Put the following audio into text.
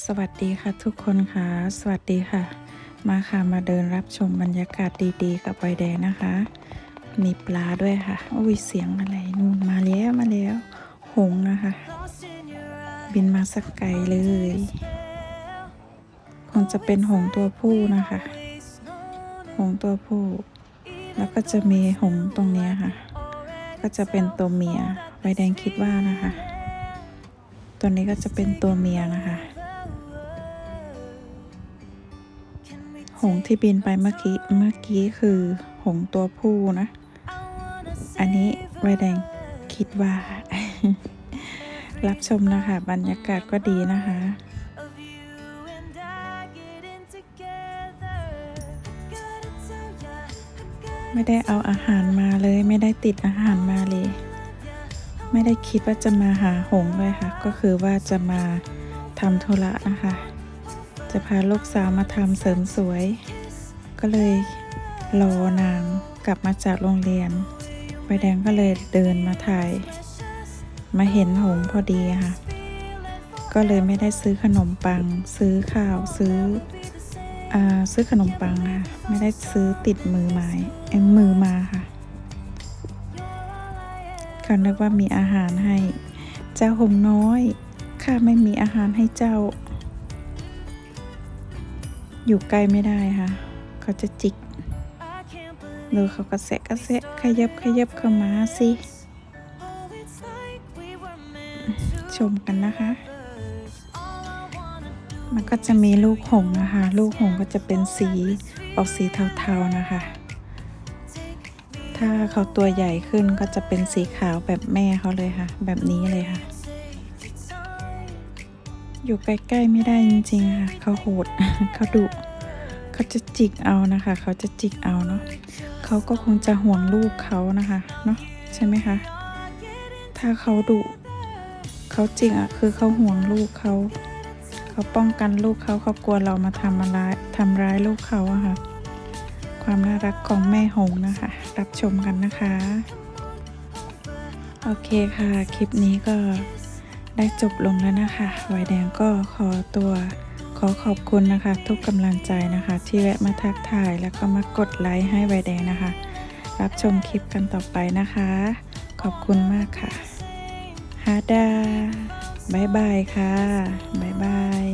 สวัสดีค่ะทุกคนค่ะ สวัสดีค่ะ มาค่ะมาเดินรับชมบรรยากาศดีๆ กับไวแดงนะคะ มีปลาด้วยค่ะอุ้ยเสียงอะไรนู่นมาแล้วมาแล้วหงนะคะ บินมาสักไกลเลย คงจะเป็นหงตัวผู้นะคะ หงตัวผู้ แล้วก็จะมีหงตรงนี้ค่ะ ก็จะเป็นตัวเมียไวแดงคิดว่านะคะ ตัวนี้ก็จะเป็นตัวเมียนะคะ หงที่บินไปเมื่อกี้ เมื่อกี้คือหงตัวผู้นะ อันนี้ไวแดงคิดว่า รับชมนะคะ บรรยากาศก็ดีนะคะไม่ได้เอาอาหารมาเลย ไม่ได้ติดอาหารมาเลย ไม่ได้คิดว่าจะมาหาหงเลยค่ะ ก็คือว่าจะมาทำธุระนะคะ จะพาลูกสาวมาทำเสริมสวย ก็เลยรอนางกลับมาจากโรงเรียนใบแดงก็เลยเดินมาถ่าย มาเห็นหงพอดีค่ะ ก็เลยไม่ได้ซื้อขนมปัง ซื้อข้าวซื้ออซื้อขนมปังค่ะ ไม่ได้ซื้อติดมือไม้เอ็มมือมาค่ะเขานึกว่ามีอาหารให้ เจ้าหงน้อยข้าไม่มีอาหารให้เจ้า อยู่ใกล้ไม่ได้ค่ะ เขาจะจิกหรือเขากระแสะกระแสะขยับขยับเข้ามาสิ ชมกันนะคะ มันก็จะมีลูกหงส์นะคะ ลูกหงส์ก็จะเป็นสีออกสีเทาๆนะคะ ถ้าเขาตัวใหญ่ขึ้นก็จะเป็นสีขาวแบบแม่เขาเลยค่ะ แบบนี้เลยค่ะ อยู่ใกล้ๆไม่ได้จริงๆค่ะเขาโหดเขาดุเขาจะจิกเอานะคะ เขาจะจิกเอาเนาะเขาก็คงจะห่วงลูกเขานะคะเนาะใช่ไหมคะถ้าเขาดุเขาจริงอะคือเขาห่วงลูกเขาเขาป้องกันลูกเขาเขากลัวเรามาทำอะไรทำร้ายลูกเขาอะค่ะ ความน่ารักของแม่หงนะคะ รับชมกันนะคะ โอเคค่ะ คลิปนี้ก็ ได้จบลงแล้วนะคะไวแดงก็ขอตัวขอขอบคุณนะคะ ทุกกำลังใจนะคะ ที่แวะมาทักทายแล้วก็มากดไลค์ให้ไวแดงนะคะ รับชมคลิปกันต่อไปนะคะ ขอบคุณมากค่ะฮาดาบายบายค่ะบายบาย